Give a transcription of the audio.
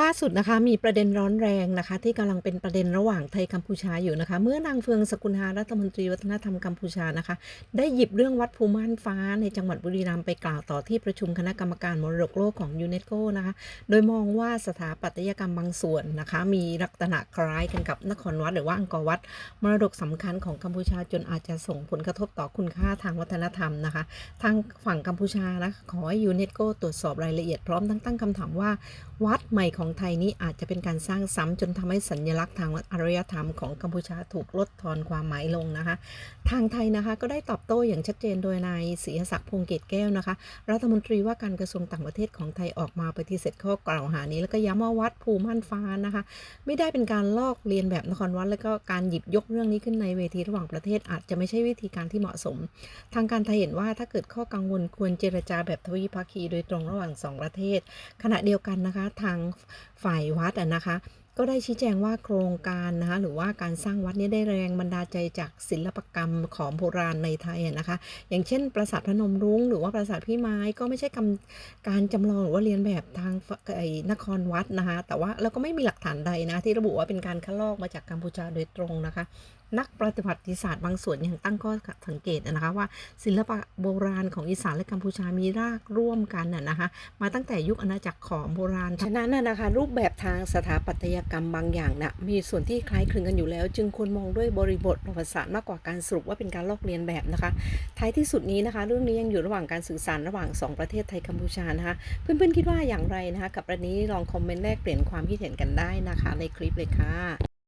ล่าสุดนะคะมีประเด็นร้อนแรงนะคะ ที่กำลังเป็นประเด็นระหว่างไทยกัมพูชาอยู่นะคะ เมื่อนางเฟืองสกุลหารัฐมนตรีวัฒนธรรมกัมพูชานะคะ ได้หยิบเรื่องวัดภูม่านฟ้าในจังหวัดบุรีรัมย์ไปกล่าวต่อที่ประชุมคณะกรรมการมรดกโลกของยูเนสโกนะคะ โดยมองว่าสถาปัตยกรรมบางส่วนนะคะ มีลักษณะคล้ายกันกับนครวัดหรือว่าอังกอร์วัดมรดกสำคัญของกัมพูชาจนอาจจะส่งผลกระทบต่อคุณค่าทางวัฒนธรรมนะคะ ทางฝั่งกัมพูชานะขอให้ยูเนสโกตรวจสอบรายละเอียดพร้อมทั้งตั้งคำถามว่า วัดใหม่ของไทยนี้อาจจะเป็นการสร้างซ้ำจนทำให้สัญลักษณ์ทางอารยธรรมของกัมพูชาถูกลดทอนความหมายลงนะคะ ทางไทยนะคะก็ได้ตอบโต้อย่างชัดเจนโดยนายศรีศักดิ์พงษ์เกตแก้วนะคะ รัฐมนตรีว่าการกระทรวงต่างประเทศของไทยออกมาปฏิเสธข้อกล่าวหานี้ แล้วก็ย้ำว่าวัดภูม่านฟ้านะคะ ไม่ได้เป็นการลอกเลียนแบบนครวัดแล้วก็การหยิบยกเรื่องนี้ขึ้นในเวทีระหว่างประเทศ อาจจะไม่ใช่วิธีการที่เหมาะสม ทางการไทยเห็นว่าถ้าเกิดข้อกังวลควรเจรจาแบบทวิภาคีโดยตรงระหว่างสองประเทศ ขณะเดียวกันนะคะ ทางฝ่ายวัดนะคะ ก็ได้ชี้แจงว่าโครงการนะคะหรือว่าการสร้างวัดนี้ได้แรงบันดาลใจจากศิลปกรรมของโบราณในไทยนะคะ อย่างเช่น ปราสาทพนมรุ้งหรือว่าปราสาทพี่ไม้ก็ไม่ใช่กการจำลองหรือว่าเรียนแบบทางไอ้นครวัดนะคะแต่ว่าเราก็ไม่มีหลักฐานใดนะที่ระบุว่าเป็นการคัดลอกมาจากกัมพูชาโดยตรงนะคะนักประวัติศาสตร์บางส่วนยังตั้งข้อสังเกตนะคะว่าศิลปะโบราณของอีสานและกัมพูชามีรากร่วมกันน่ะนะคะมาตั้งแต่ยุคอาณาจักรของโบราณฉะนั้นนะนะคะรูปแบบทางสถาปัตยกรรมบางอย่างน่ะมีส่วนที่คล้ายคลึงกันอยู่แล้ว จึงควรมองด้วยบริบทประวัติศาสตร์มากกว่าการสรุปว่าเป็นการลอกเลียนแบบนะคะ ท้ายที่สุดนี้นะคะ เรื่องนี้ยังอยู่ระหว่างการสื่อสารระหว่างสองประเทศไทยกัมพูชานะคะ เพื่อนๆคิดว่าอย่างไรนะคะ กับประเด็นนี้ลองคอมเมนต์แลกเปลี่ยนความคิดเห็นกันได้นะคะ ในคลิปเลยค่ะ